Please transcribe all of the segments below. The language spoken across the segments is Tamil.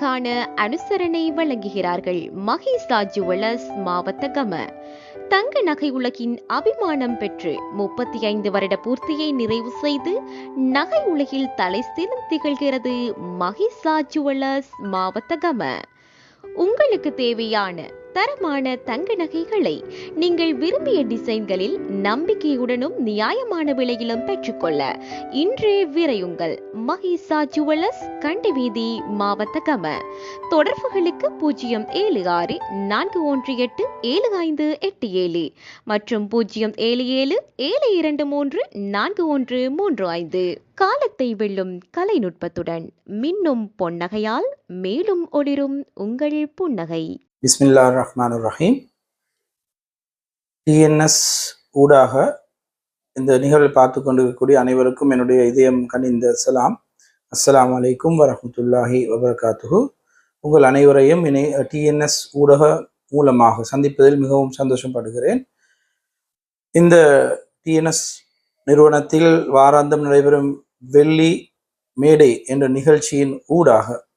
நிகழ்ச்சிக்கான அனுசரணை வழங்குகிறார்கள். மகேசா ஜுவல்லர்ஸ் மாவட்ட கம தங்க நகை உலகின் அபிமானம் பெற்று முப்பத்தி ஐந்து வருட பூர்த்தியை நிறைவு செய்து நகை உலகில் தலை சிறந்து திகழ்கிறது மகேசா ஜுவல்லர்ஸ் மாவட்ட கம உங்களுக்கு தேவையான தரமான தங்க நகைகளை நீங்கள் விரும்பிய டிசைன்களில் நம்பிக்கையுடனும் நியாயமான விலையிலும் பெற்றுக்கொள்ள இன்றே விரையுங்கள். மகிசா ஜுவல்லர்ஸ் கண்டிவீதி மாவட்ட கம தொடர்புகளுக்கு பூஜ்ஜியம் ஏழு ஆறு நான்கு ஒன்று எட்டு ஏழு ஐந்து எட்டு ஏழு மற்றும் பூஜ்ஜியம் ஏழு ஏழு ஏழு இரண்டு மூன்று நான்கு ஒன்று மூன்று ஐந்து. காலத்தை வெல்லும் கலைநுட்பத்துடன் மின்னும் பொன்னகையால் மேலும் ஒளிரும் உங்கள் புன்னகை. பிஸ்மில்லா ரஹ்மான் ரஹீம் டிஎன்எஸ் ஊடாக இந்த நிகழ்வில் பார்த்து கொண்டிருக்கக்கூடிய அனைவருக்கும் என்னுடைய இதயம் கனிந்த சலாம். அஸ்லாம் அலைக்கும் வரமத்துல்லாஹி வபரகாத்துஹு. உங்கள் அனைவரையும் இணை டிஎன்எஸ் ஊடக மூலமாக சந்திப்பதில் மிகவும் சந்தோஷப்படுகிறேன். இந்த டிஎன்எஸ் நிறுவனத்தில் வாராந்தம் நடைபெறும் வெள்ளி மேடை என்ற நிகழ்ச்சியின் ஊடாக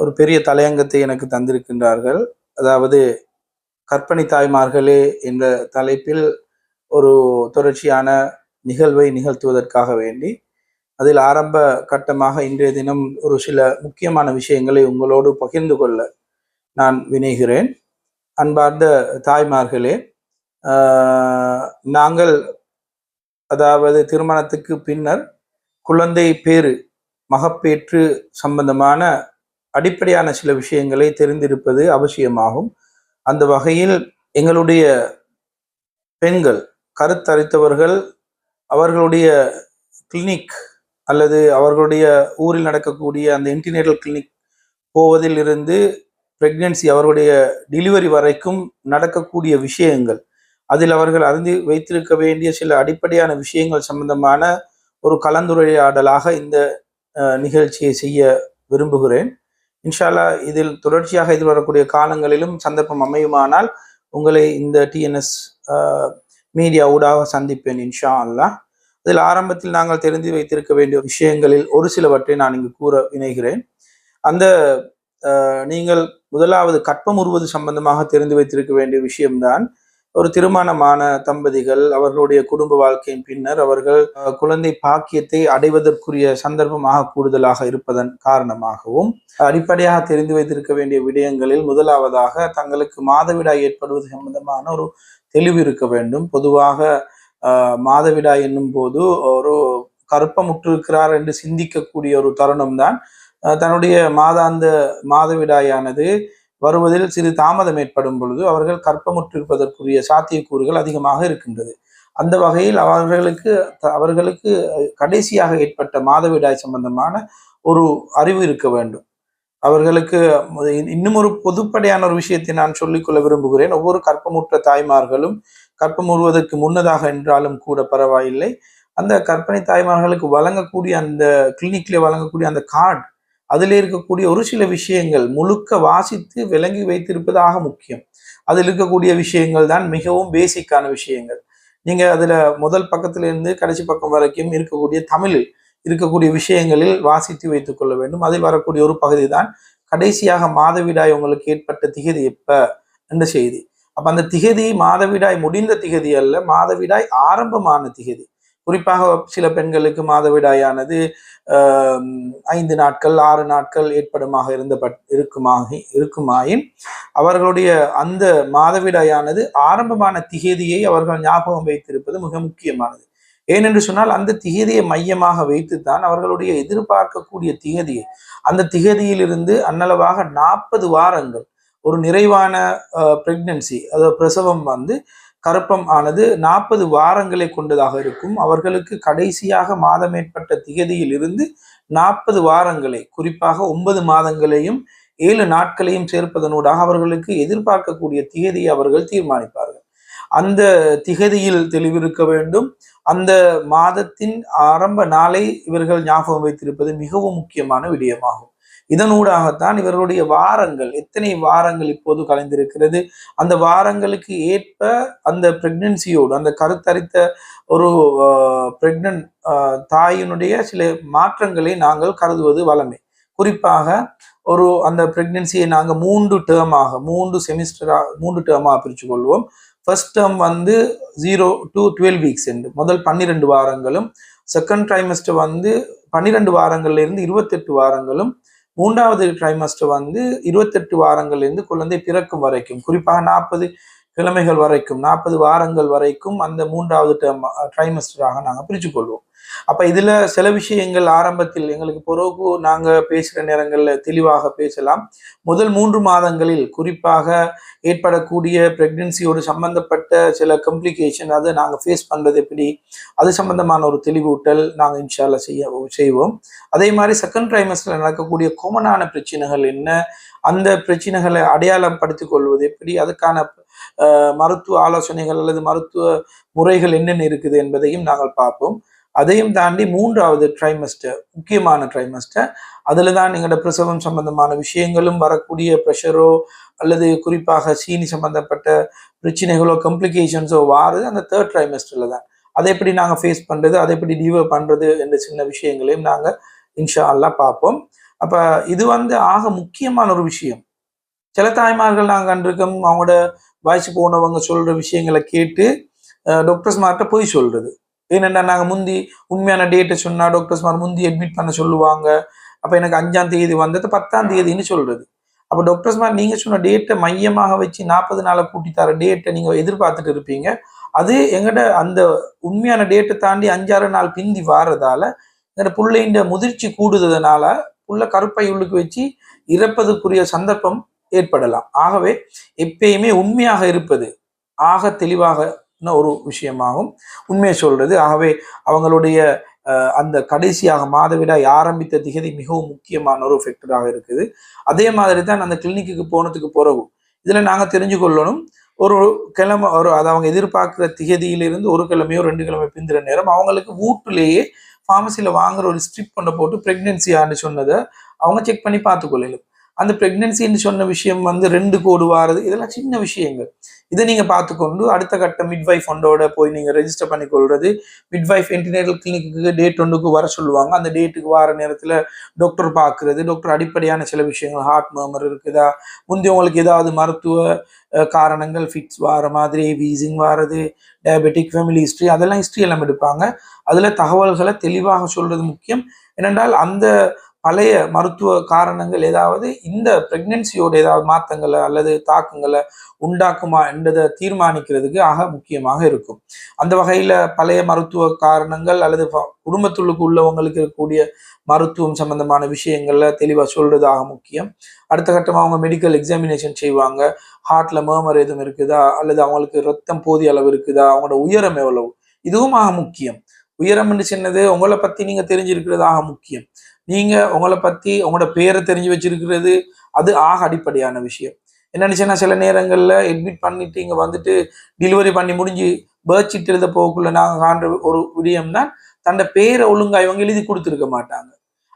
ஒரு பெரிய தலையங்கத்தை எனக்கு தந்திருக்கின்றார்கள். அதாவது கற்பனை தாய்மார்களே என்ற தலைப்பில் ஒரு தொடர்ச்சியான நிகழ்வை நிகழ்த்துவதற்காக வேண்டி அதில் ஆரம்ப கட்டமாக இன்றைய தினம் ஒரு சில முக்கியமான விஷயங்களை உங்களோடு பகிர்ந்து கொள்ள நான் வினைகிறேன். அன்பார்ந்த தாய்மார்களே நாங்கள் அதாவது திருமணத்துக்கு பின்னர் குழந்தை பேறு மகப்பேற்று சம்பந்தமான அடிப்படையான சில விஷயங்களை தெரிந்திருப்பது அவசியமாகும். அந்த வகையில் எங்களுடைய பெண்கள் கருத்தரித்தவர்கள் அவர்களுடைய கிளினிக் அல்லது அவர்களுடைய ஊரில் நடக்கக்கூடிய அந்த இன்டினேட்டல் கிளினிக் போவதில் இருந்து பிரெக்னன்சி அவர்களுடைய டெலிவரி வரைக்கும் நடக்கக்கூடிய விஷயங்கள். அதில் அவர்கள் அறிந்து வைத்திருக்க வேண்டிய சில அடிப்படையான விஷயங்கள் சம்பந்தமான ஒரு கலந்துரையாடலாக இந்த நிகழ்ச்சியை செய்ய விரும்புகிறேன். இன்ஷால்லா இதில் தொடர்ச்சியாக எதிர்வரக்கூடிய காலங்களிலும் சந்தர்ப்பம் அமையுமானால் உங்களை இந்த டிஎன்எஸ் மீடியா ஊடாக சந்திப்பேன் இன்ஷா அல்லாஹ் இதில் ஆரம்பத்தில் நாங்கள் தெரிந்து வைத்திருக்க வேண்டிய விஷயங்களில் ஒரு சிலவற்றை நான் இங்கு கூற இணைகிறேன் அந்த நீங்கள் முதலாவது கற்பம் உருவது சம்பந்தமாக தெரிந்து வைத்திருக்க வேண்டிய விஷயம்தான் ஒரு திருமணமான தம்பதிகள் அவர்களுடைய குடும்ப வாழ்க்கையின் பின்னர் அவர்கள் குழந்தை பாக்கியத்தை அடைவதற்குரிய சந்தர்ப்பமாக கூடுதலாக இருப்பதன் காரணமாகவும் அடிப்படையாக தெரிந்து வைத்திருக்க வேண்டிய விடயங்களில் முதலாவதாக தங்களுக்கு மாதவிடாய் ஏற்படுவது சம்பந்தமான ஒரு தெளிவு இருக்க வேண்டும். பொதுவாக மாதவிடாய் என்னும் போது ஒரு கற்பமுற்றிருக்கிறார் என்று சிந்திக்கக்கூடிய ஒரு தருணம்தான் தன்னுடைய மாதாந்த மாதவிடாயானது. வருவதில் சிறு தாமதம் ஏற்படும் பொழுது அவர்கள் கற்பமுற்றிருப்பதற்குரிய சாத்தியக்கூறுகள் அதிகமாக இருக்கின்றது. அந்த வகையில் அவர்களுக்கு அவர்களுக்கு கடைசியாக ஏற்பட்ட மாதவிடாய் சம்பந்தமான ஒரு அறிவு இருக்க வேண்டும். அவர்களுக்கு இன்னும் ஒரு பொதுப்படையான ஒரு விஷயத்தை நான் சொல்லிக்கொள்ள விரும்புகிறேன். ஒவ்வொரு கற்பமுற்ற தாய்மார்களும் கற்பமுறுவதற்கு முன்னதாக என்றாலும் கூட பரவாயில்லை. அந்த கற்பனை தாய்மார்களுக்கு வழங்கக்கூடிய அந்த கிளினிக்ல வழங்கக்கூடிய அந்த கார்டு அதில் இருக்கக்கூடிய ஒரு சில விஷயங்கள் முழுக்க வாசித்து விளங்கி வைத்திருப்பதாக முக்கியம். அதில் இருக்கக்கூடிய விஷயங்கள் தான் மிகவும் பேசிக்கான விஷயங்கள். நீங்கள் அதில் முதல் பக்கத்திலிருந்து கடைசி பக்கம் வரைக்கும் இருக்கக்கூடிய தமிழில் இருக்கக்கூடிய விஷயங்களில் வாசித்து வைத்துக் கொள்ள வேண்டும். அதில் வரக்கூடிய ஒரு பகுதி தான் கடைசியாக மாதவிடாய் உங்களுக்கு ஏற்பட்ட திகதி எப்ப? என்ற செய்தி. அப்ப அந்த திகதி மாதவிடாய் முடிந்த திகதி அல்ல மாதவிடாய் ஆரம்பமான திகதி. குறிப்பாக சில பெண்களுக்கு மாதவிடாயானது ஐந்து நாட்கள் ஆறு நாட்கள் ஏற்படுமாக இருந்த பட் இருக்குமாக இருக்குமாயின் அவர்களுடைய அந்த மாதவிடாயானது ஆரம்பமான திகதியை அவர்கள் ஞாபகம் வைத்திருப்பது மிக முக்கியமானது. ஏனென்று சொன்னால் அந்த திகதியை மையமாக வைத்துத்தான் அவர்களுடைய எதிர்பார்க்கக்கூடிய திகதியை அந்த திகதியிலிருந்து அன்னளவாக நாற்பது வாரங்கள் ஒரு நிறைவான பிரெக்னன்சி அதாவது பிரசவம் வந்து கருப்பம் ஆனது நாற்பது வாரங்களை கொண்டதாக இருக்கும். அவர்களுக்கு கடைசியாக மாதம் ஏற்பட்ட திகதியில் இருந்து நாற்பது வாரங்களை குறிப்பாக ஒன்பது மாதங்களையும் ஏழு நாட்களையும் சேர்ப்பதனூடாக அவர்களுக்கு எதிர்பார்க்கக்கூடிய திகதியை அவர்கள் தீர்மானிப்பார்கள். அந்த திகதியில் தெளிவிருக்க வேண்டும். அந்த மாதத்தின் ஆரம்ப நாளை இவர்கள் ஞாபகம் வைத்திருப்பது மிகவும் முக்கியமான விடயமாகும். இதனூடாகத்தான் இவர்களுடைய வாரங்கள் எத்தனை வாரங்கள் இப்போது கலைந்திருக்கிறது? அந்த வாரங்களுக்கு ஏற்ப அந்த பிரெக்னன்சியோடு அந்த கருத்தரித்த ஒரு பிரெக்னன்ட் தாயினுடைய சில மாற்றங்களை நாங்கள் கருதுவது வளமை குறிப்பாக ஒரு அந்த பிரெக்னன்சியை நாங்கள் மூன்று டேர்மாக மூன்று செமிஸ்டராக மூன்று டேர்மாக பிரித்து கொள்வோம். ஃபர்ஸ்ட் டேர்ம் வந்து ஜீரோ டு டுவெல் வீக்ஸ் என்று முதல் பன்னிரெண்டு வாரங்களும் செகண்ட் ட்ரைமஸ்டர் வந்து பன்னிரெண்டு வாரங்கள்ல இருந்து இருபத்தெட்டு வாரங்களும் மூன்றாவது ட்ரைமஸ்டர் வந்து இருபத்தெட்டு வாரங்கள்லேருந்து குழந்தை பிறக்கும் வரைக்கும். குறிப்பாக நாற்பது கிழமைகள் வரைக்கும் நாற்பது வாரங்கள் வரைக்கும் அந்த மூன்றாவது டேர்ம் ட்ரைமஸ்டராக நாங்கள் பிரித்து கொள்வோம் அப்போ இதில் சில விஷயங்கள் ஆரம்பத்தில் எங்களுக்கு பிறகு நாங்கள் பேசுகிற நேரங்களில் தெளிவாக பேசலாம். முதல் மூன்று மாதங்களில் குறிப்பாக ஏற்படக்கூடிய ப்ரெக்னென்சியோடு சம்பந்தப்பட்ட சில கம்ப்ளிகேஷன் அதை நாங்கள் ஃபேஸ் பண்ணுறது எப்படி அது சம்பந்தமான ஒரு தெளிவூட்டல் நாங்கள் இன்ஷால்ல செய்ய செய்வோம். அதே மாதிரி செகண்ட் ட்ரைமஸ்டரில் நடக்கக்கூடிய காமனான பிரச்சனைகள் என்ன அந்த பிரச்சனைகளை அடையாளம் படுத்திக் கொள்வது எப்படி அதுக்கான மருத்துவ ஆலோசனைகள் அல்லது மருத்துவ முறைகள் என்னென்ன இருக்குது என்பதையும் நாங்கள் பார்ப்போம். அதையும் தாண்டி மூன்றாவது ட்ரைமஸ்டர் முக்கியமான ட்ரைமஸ்டர் அதில் தான் எங்களோட பிரசவம் சம்பந்தமான விஷயங்களும் வரக்கூடிய ப்ரெஷரோ அல்லது குறிப்பாக சீனி சம்பந்தப்பட்ட பிரச்சனைகளோ கம்ப்ளிகேஷன்ஸோ வாருது அந்த தேர்ட் ட்ரைமஸ்டரில் தான். அதை எப்படி நாங்கள் ஃபேஸ் பண்ணுறது அதை எப்படி டிவர் பண்ணுறது என்ற சின்ன விஷயங்களையும் நாங்கள் இன்ஷா அல்லா பார்ப்போம். அப்போ இது வந்து ஆக முக்கியமான ஒரு விஷயம். சில தாய்மார்கள் நாங்கள் கண்டிருக்கோம் அவங்களோட வயசு போனவங்க சொல்கிற விஷயங்களை கேட்டு டாக்டர்ஸ்மார்கிட்ட போய் சொல்கிறது ஏனென்னா நாங்கள் முந்தி உண்மையான டேட்டை சொன்னால் டாக்டர்ஸ்மார் முந்தி அட்மிட் பண்ண சொல்லுவாங்க. அப்போ எனக்கு அஞ்சாம் தேதி வந்தது பத்தாம் தேதின்னு சொல்கிறது அப்போ டாக்டர்ஸ்மார் நீங்கள் சொன்ன டேட்டை மையமாக வச்சு நாற்பது நாளை கூட்டி தர டேட்டை நீங்கள் எதிர்பார்த்துட்டு இருப்பீங்க. அது எங்கட அந்த உண்மையான டேட்டை தாண்டி அஞ்சாறு நாள் பிந்தி வாரதால எங்கட பிள்ளைண்ட முதிர்ச்சி கூடுததுனால புள்ள கருப்பை உள்ளுக்கு வச்சு இறப்பதற்குரிய சந்தர்ப்பம் ஏற்படலாம். ஆகவே எப்பயுமே உண்மையாக இருப்பது ஆக தெளிவாக ஒரு விஷயமாகும். உண்மையை சொல்றது ஆகவே அவங்களுடைய அந்த கடைசியாக மாதவிடாய் ஆரம்பித்த திகதி மிகவும் முக்கியமான ஒரு ஃபேக்டராக இருக்குது. அதே மாதிரி தான் அந்த கிளினிக்கு போனதுக்கு பிறகு இதில் நாங்கள் தெரிஞ்சு கொள்ளணும். ஒரு கிழமை ஒரு அதை அவங்க எதிர்பார்க்குற திகதியிலிருந்து ஒரு கிழமையோ ரெண்டு கிழமை பிந்திர நேரம் அவங்களுக்கு வீட்டுலேயே ஃபார்மசியில் வாங்குற ஒரு ஸ்ட்ரிப் பண்ண போட்டு ப்ரெக்னென்சியான்னு சொன்னதை அவங்க செக் பண்ணி பார்த்துக்கொள்ளலும் அந்த ப்ரெக்னென்சின்னு சொன்ன விஷயம் வந்து ரெண்டு கோடு வாரது. இதெல்லாம் சின்ன விஷயங்கள். இதை நீங்கள் பார்த்துக்கொண்டு அடுத்த கட்ட மிட்வைஃப் ஃபண்டோட போய் நீங்கள் ரெஜிஸ்டர் பண்ணிக்கொள்வது மிட்வைஃப் என்டினேட்டல் கிளினிக்கு டேட் ஒன்றுக்கு வர சொல்லுவாங்க. அந்த டேட்டுக்கு வர நேரத்தில் டாக்டர் பார்க்குறது. டாக்டர் அடிப்படையான சில விஷயங்கள் ஹார்ட் மர்மர் இருக்குதா? முந்தைய உங்களுக்கு ஏதாவது மருத்துவ காரணங்கள் ஃபிட்ஸ் வார மாதிரி வீசிங் வாரது டயபெட்டிக் ஃபேமிலி ஹிஸ்ட்ரி அதெல்லாம் ஹிஸ்ட்ரி எல்லாம் எடுப்பாங்க. அதில் தகவல்களை தெளிவாக சொல்கிறது முக்கியம். ஏனென்றால் அந்த பழைய மருத்துவ காரணங்கள் ஏதாவது இந்த பிரெக்னன்சியோட ஏதாவது மாற்றங்களை அல்லது தாக்கங்களை உண்டாக்குமா என்றதை தீர்மானிக்கிறதுக்கு ஆக முக்கியமாக இருக்கும். அந்த வகையில் பழைய மருத்துவ காரணங்கள் அல்லது குடும்பத்துள்ளுக்கு உள்ளவங்களுக்கு இருக்கக்கூடிய மருத்துவம் சம்பந்தமான விஷயங்கள்ல தெளிவாக சொல்றதாக முக்கியம். அடுத்த கட்டமாக அவங்க மெடிக்கல் எக்ஸாமினேஷன் செய்வாங்க. ஹார்ட்ல மேமர் எதுவும் இருக்குதா? அல்லது அவங்களுக்கு ரத்தம் போதிய அளவு இருக்குதா? அவங்களோட உயரம் எவ்வளவு? இதுவும் ஆக முக்கியம். உயரம் என்று சின்னது உங்களை பத்தி நீங்க தெரிஞ்சிருக்கிறதாக முக்கியம். நீங்கள் உங்களை பற்றி உங்களோட பேரை தெரிஞ்சு வச்சிருக்கிறது அது ஆக அடிப்படையான விஷயம். என்னன்னு சில நேரங்களில் அட்மிட் பண்ணிட்டு இங்கே வந்துட்டு டெலிவரி பண்ணி முடிஞ்சு பேர்த் சீட் எழுத போகக்குள்ள நாங்க காண்ற ஒரு விடயம் தான் தன்னோட பேரை ஒழுங்காக இவங்க எழுதி கொடுத்துருக்க மாட்டாங்க.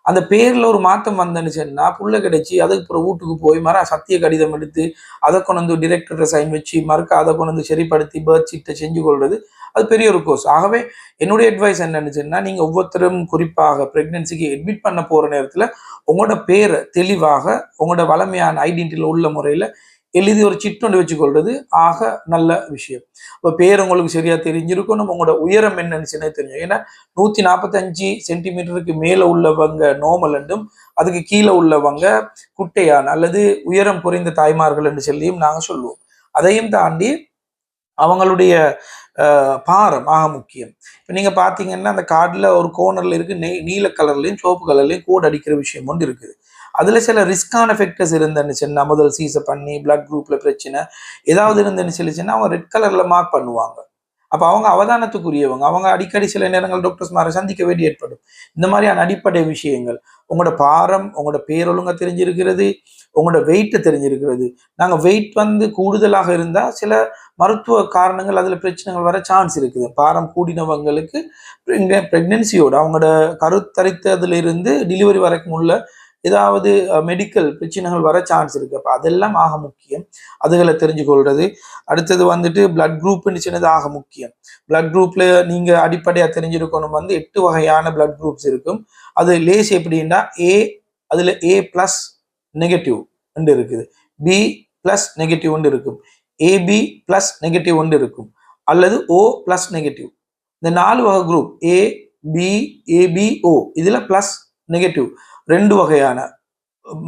அந்த பேரில் ஒரு மாற்றம் வந்தேன்னு சொன்னா புள்ள கிடைச்சி அதுக்கு அப்புறம் வீட்டுக்கு போய் மறு சத்திய கடிதம் எடுத்து அதை கொண்டு வந்து டிரெக்டரை சைன் வச்சு மறுக்க அதை கொண்டு வந்து சரிப்படுத்தி பேர்த் சீட்டை செஞ்சு கொள்வது அது பெரிய ஒரு கோர்ஸ் ஆகவே என்னுடைய அட்வைஸ் என்னன்னு நீங்கள் ஒவ்வொருத்தரும் குறிப்பாக ப்ரெக்னென்சிக்கு அட்மிட் பண்ண போகிற நேரத்தில் உங்களோட பேரை தெளிவாக உங்களோட வளமையான ஐடென்டிட்டியில் உள்ள முறையில் எழுதி ஒரு சிட்டுண்டு வச்சுக்கொள்வது ஆக நல்ல விஷயம். இப்போ பேர் உங்களுக்கு தெரிஞ்சிருக்கும் தெரிஞ்சிருக்கணும். உங்களோட உயரம் என்னன்னு தெரியும் ஏன்னா நூத்தி நாற்பத்தஞ்சு சென்டிமீட்டருக்கு மேல உள்ளவங்க நோமல் என்றும் அதுக்கு கீழே உள்ளவங்க குட்டையான் அல்லது உயரம் குறைந்த தாய்மார்கள் என்று சொல்லியும் நாங்க சொல்லுவோம். அதையும் தாண்டி அவங்களுடைய பாரம் ஆக முக்கியம். இப்போ நீங்கள் பார்த்தீங்கன்னா அந்த கார்டில் ஒரு கோர்னரில் இருக்குது நெய் நீல கலர்லேயும் சோப்பு கலர்லேயும் கோட் அடிக்கிற விஷயம் ஒன்று இருக்குது. அதில் சில ரிஸ்கான ஃபேக்டர்ஸ் இருந்தேன்னு முதல் சீசை பண்ணி பிளட் குரூப்பில் பிரச்சனை ஏதாவது இருந்தேன்னு அவங்க ரெட் கலரில் மார்க் பண்ணுவாங்க. அப்போ அவங்க அவதானத்துக்குரியவங்க. அவங்க அடிக்கடி சில நேரங்கள் டாக்டர்ஸ் மாதிரி சந்திக்க வேண்டி ஏற்படும். இந்த மாதிரியான அடிப்படை விஷயங்கள் உங்களோட பாரம் உங்களோட பேரொழுங்க தெரிஞ்சிருக்கிறது உங்களோட வெயிட்டு தெரிஞ்சிருக்கிறது. நாங்கள் வெயிட் வந்து கூடுதலாக இருந்தால் சில மருத்துவ காரணங்கள் அதில் பிரச்சனைகள் வர சான்ஸ் இருக்குது. பாரம் கூடினவங்களுக்கு ப்ரெக்னென்சியோட அவங்களோட கருத்தரித்ததுலேருந்து டெலிவரி வரைக்கும் உள்ள ஏதாவது மெடிக்கல் பிரச்சனைகள் வர சான்ஸ் இருக்கு. அப்போ அதெல்லாம் ஆக முக்கியம். அதுகளை தெரிஞ்சுக்கொள்றது அடுத்தது வந்துட்டு பிளட் குரூப்னு சின்னது ஆக முக்கியம். பிளட் குரூப்ல நீங்க அடிப்படையாக தெரிஞ்சிருக்கணும். வந்து எட்டு வகையான பிளட் குரூப்ஸ் இருக்கும். அது லேஸ் எப்படின்னா ஏ அதுல ஏ பிளஸ் நெகட்டிவ் ஒன்று இருக்குது. பி பிளஸ் நெகட்டிவ் ஒன்று இருக்கும். ஏபி பிளஸ் நெகட்டிவ் ஒன்று இருக்கும். அல்லது ஓ பிளஸ் நெகட்டிவ் இந்த நாலு வகை குரூப் ஏ பி ஏபிஓ இதில் பிளஸ் நெகட்டிவ் ரெண்டு வகையான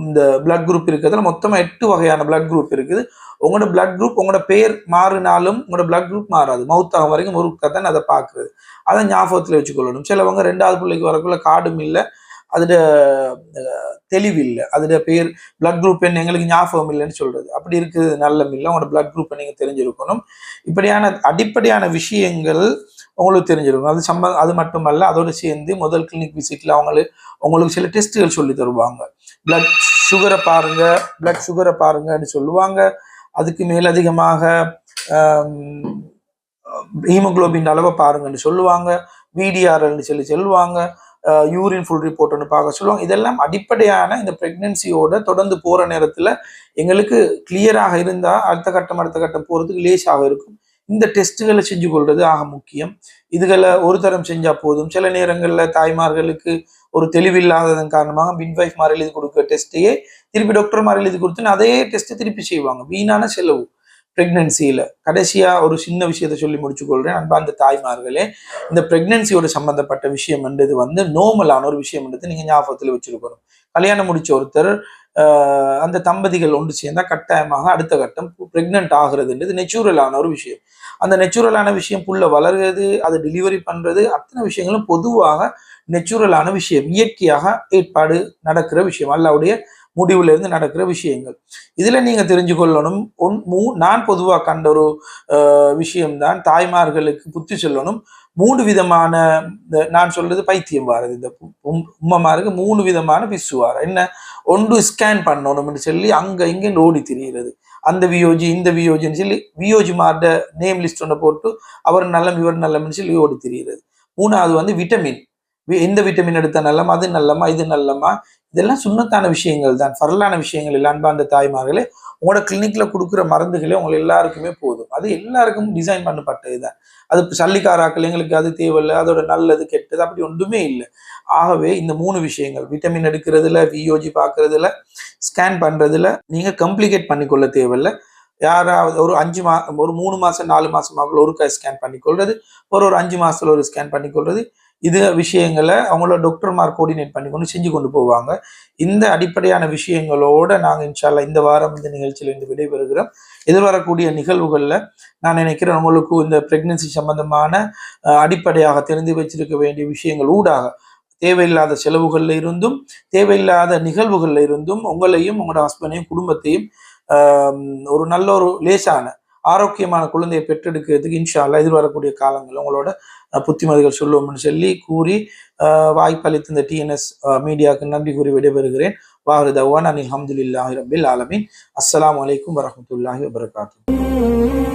இந்த பிளட் குரூப் இருக்கிறதுல மொத்தமாக எட்டு வகையான பிளட் குரூப் இருக்குது. உங்களோட பிளட் குரூப் உங்களோட பேர் மாறினாலும் உங்களோட பிளட் குரூப் மாறாது. மவுத் ஆகும் வரைக்கும் ஒரு தான் அதை பார்க்குறது. அதை ஞாபகத்தில் வச்சுக்கொள்ளணும். சிலவங்க ரெண்டாவது பிள்ளைக்கு வரக்குள்ள கார்டும் இல்லை அதோட தெளிவு இல்லை. அதோட பேர் பிளட் குரூப் என்ன எங்களுக்கு ஞாபகம் இல்லைன்னு சொல்கிறது அப்படி இருக்குது நல்ல இல்லை உங்களோட பிளட் குரூப்பை நீங்கள் தெரிஞ்சிருக்கணும். இப்படியான அடிப்படையான விஷயங்கள் உங்களுக்கு தெரிஞ்சிருக்கும். அது சம்ப அது மட்டுமல்ல அதோடு சேர்ந்து முதல் கிளினிக் விசிட்டில் அவங்களுக்கு உங்களுக்கு சில டெஸ்ட்டுகள் சொல்லி தருவாங்க. பிளட் சுகரை பாருங்க பிளட் சுகரை பாருங்கன்னு சொல்லுவாங்க. அதுக்கு மேலதிகமாக ஹீமோகுளோபின் அளவை பாருங்கன்னு சொல்லுவாங்க. விடிஆர்எல்னு சொல்லி சொல்லுவாங்க. யூரின் ஃபுல் ரிப்போர்ட் ஒன்று பார்க்க சொல்லுவாங்க. இதெல்லாம் அடிப்படையான இந்த ப்ரெக்னென்சியோட தொடர்ந்து போகிற நேரத்தில் எங்களுக்கு கிளியராக இருந்தால் அடுத்த கட்டம் அடுத்த கட்டம் போகிறதுக்கு லேசாக இருக்கும். இந்த டெஸ்ட்டுகளை செஞ்சு கொள்வது ஆக முக்கியம். இதுகளை ஒரு தரம் செஞ்சால் போதும். சில நேரங்களில் தாய்மார்களுக்கு ஒரு தெளிவில்லாததன் காரணமாக மின்வைஃப் மாறி எழுதி கொடுக்க டெஸ்ட்டையே திருப்பி டாக்டர் மாறி எழுதி கொடுத்துன்னு அதே டெஸ்ட்டை திருப்பி செய்வாங்க. வீணான செலவு. ப்ரெக்னென்சியில் கடைசியாக ஒரு சின்ன விஷயத்த சொல்லி முடிச்சு கொள்றேன். அன்பார்ந்த தாய்மார்களே இந்த ப்ரெக்னென்சியோட சம்மந்தப்பட்ட விஷயம் என்றது வந்து நோமலான ஒரு விஷயம் என்றது ஞாபகத்தில் ஞாபகத்துல வச்சிருக்கணும். கல்யாணம் முடிச்ச ஒருத்தர் அந்த தம்பதிகள் ஒன்று சேர்ந்தா கட்டாயமாக அடுத்த கட்டம் ப்ரெக்னென்ட் ஆகிறதுன்றது நெச்சுரலான ஒரு விஷயம். அந்த நெச்சுரலான விஷயம் புள்ள வளர்கிறது அதை டெலிவரி பண்றது அத்தனை விஷயங்களும் பொதுவாக நெச்சுரலான விஷயம் இயற்கையாக ஏற்பாடு நடக்கிற விஷயம் அல்லாவுடைய முடிவுல இருந்து நடக்கிற விஷயங்கள். இதுல நீங்க தெரிஞ்சு கொள்ளணும் ஒன் மூ நான் பொதுவாக கண்ட ஒரு விஷயம்தான் தாய்மார்களுக்கு புத்தி சொல்லணும். மூணு விதமான நான் சொல்றது பைத்தியம் வாரது. இந்த உம்மமாருக்கு மூணு விதமான பிசு வாரம். என்ன? ஒன்று ஸ்கேன் பண்ணணும்னு சொல்லி அங்கே இங்கே ஓடி திரிகிறது அந்த வியோஜி இந்த வியோஜின்னு சொல்லி வியோஜி மார்ட நேம் லிஸ்ட் ஒன்று போட்டு அவர் நல்லம் இவர் நல்லம்னு சொல்லி ஓடி திரிகிறது மூணாவது வந்து விட்டமின் எந்த விட்டமின் எடுத்தால் நல்லமா அது நல்லமா இது நல்லமா இதெல்லாம் சுண்ணத்தான விஷயங்கள் தான். ஃபரலான விஷயங்கள் இல்லை. அன்பார்ந்த தாய்மார்களே உங்களோட கிளினிக்கில் கொடுக்குற மருந்துகளே உங்களை எல்லாருக்குமே போதும். அது எல்லாருக்கும் டிசைன் பண்ணப்பட்டது தான். அது சல்லிக்காராக்கள் எங்களுக்கு அது தேவையில்லை. அதோட நல்லது கெட்டது அப்படி ஒன்றுமே இல்லை. ஆகவே இந்த மூணு விஷயங்கள் விட்டமின் எடுக்கிறதுல வியோஜி பார்க்கறதுல ஸ்கேன் பண்ணுறதுல நீங்கள் கம்ப்ளிகேட் பண்ணிக்கொள்ள தேவையில்லை. யாராவது ஒரு அஞ்சு மா ஒரு மூணு மாதம் நாலு மாசமாக ஒரு ஸ்கேன் பண்ணிக்கொள்வது ஒரு ஒரு அஞ்சு மாதத்தில் ஒரு ஸ்கேன் பண்ணிக்கொள்வது இது விஷயங்களை அவங்களோட டாக்டர்மார் கோஆர்டினேட் பண்ணி கொண்டு செஞ்சு கொண்டு போவாங்க. இந்த அடிப்படையான விஷயங்களோட நாங்கள் இன்ஷால்லா இந்த வாரம் இந்த நிகழ்ச்சியில் இருந்து விடைபெறுகிறோம். எதிர்வரக்கூடிய நிகழ்வுகளில் நான் நினைக்கிறேன் உங்களுக்கு இந்த பிரெக்னன்சி சம்பந்தமான அடிப்படையாக தெரிந்து வச்சிருக்க வேண்டிய விஷயங்கள் ஊடாக தேவையில்லாத செலவுகளில் இருந்தும் தேவையில்லாத நிகழ்வுகளில் இருந்தும் உங்களையும் உங்களோட ஹஸ்பண்டையும் குடும்பத்தையும் ஒரு நல்ல ஒரு லேசான ஆரோக்கியமான குழந்தையை பெற்றெடுக்கிறதுக்கு இன்ஷால்லா எதிர்வரக்கூடிய காலங்கள் உங்களோட புத்திமதிகள் சொல்லுவோம்னு சொல்லி கூறி வாய்ப்பளித்த இந்த டிஎன்எஸ் மீடியாவுக்கு நன்றி கூறி விடைபெறுகிறேன். வாஹரு தவான் அனில் ஹம்துல்லாஹி ரபில் ஆலமின். அஸ்லாம் வலைக்கம் வரமத்துல்லாஹி வபரகாத்து